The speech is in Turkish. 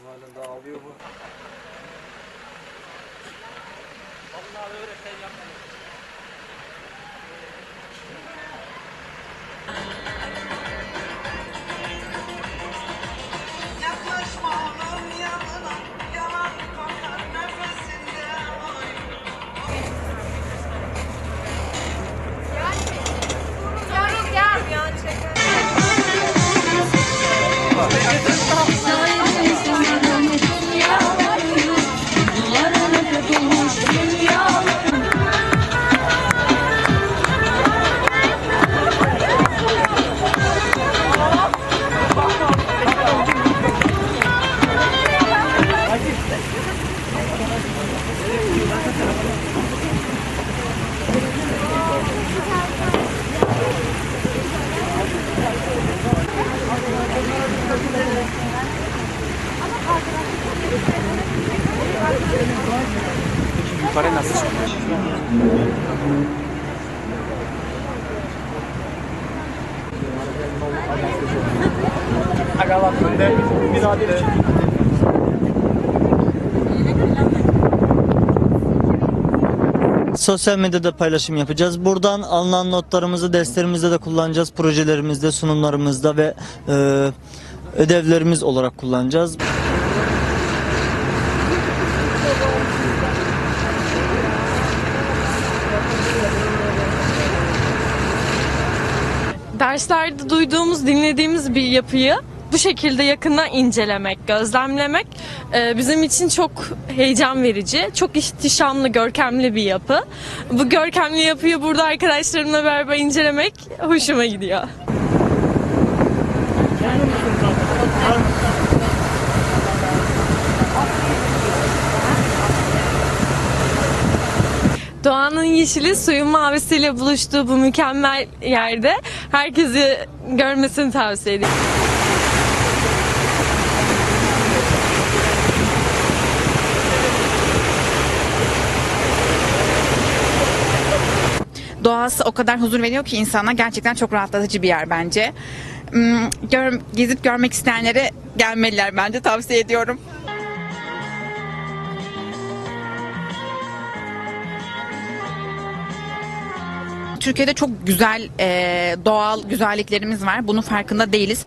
Halen daha ağlıyor bu. Yaklaşma onun yanına Yalan kokar oy Yukarı nasıl çıkıyor? Sosyal medyada paylaşım yapacağız. Buradan alınan notlarımızı derslerimizde de kullanacağız. Projelerimizde, sunumlarımızda ve e, ödevlerimiz olarak kullanacağız. Derslerde duyduğumuz, dinlediğimiz bir yapıyı bu şekilde yakından incelemek, gözlemlemek e, bizim için çok heyecan verici, çok ihtişamlı, görkemli bir yapı. Bu görkemli yapıyı burada arkadaşlarımla beraber incelemek hoşuma gidiyor. Doğanın yeşili suyun mavisiyle buluştuğu bu mükemmel yerde herkesi görmesini tavsiye ederim. Doğası o kadar huzur veriyor ki insana gerçekten çok rahatlatıcı bir yer bence. Hmm, Gör, gezip görmek isteyenlere gelmeliler bence tavsiye ediyorum. Türkiye'de çok güzel eee, doğal güzelliklerimiz var. Bunun farkında değiliz.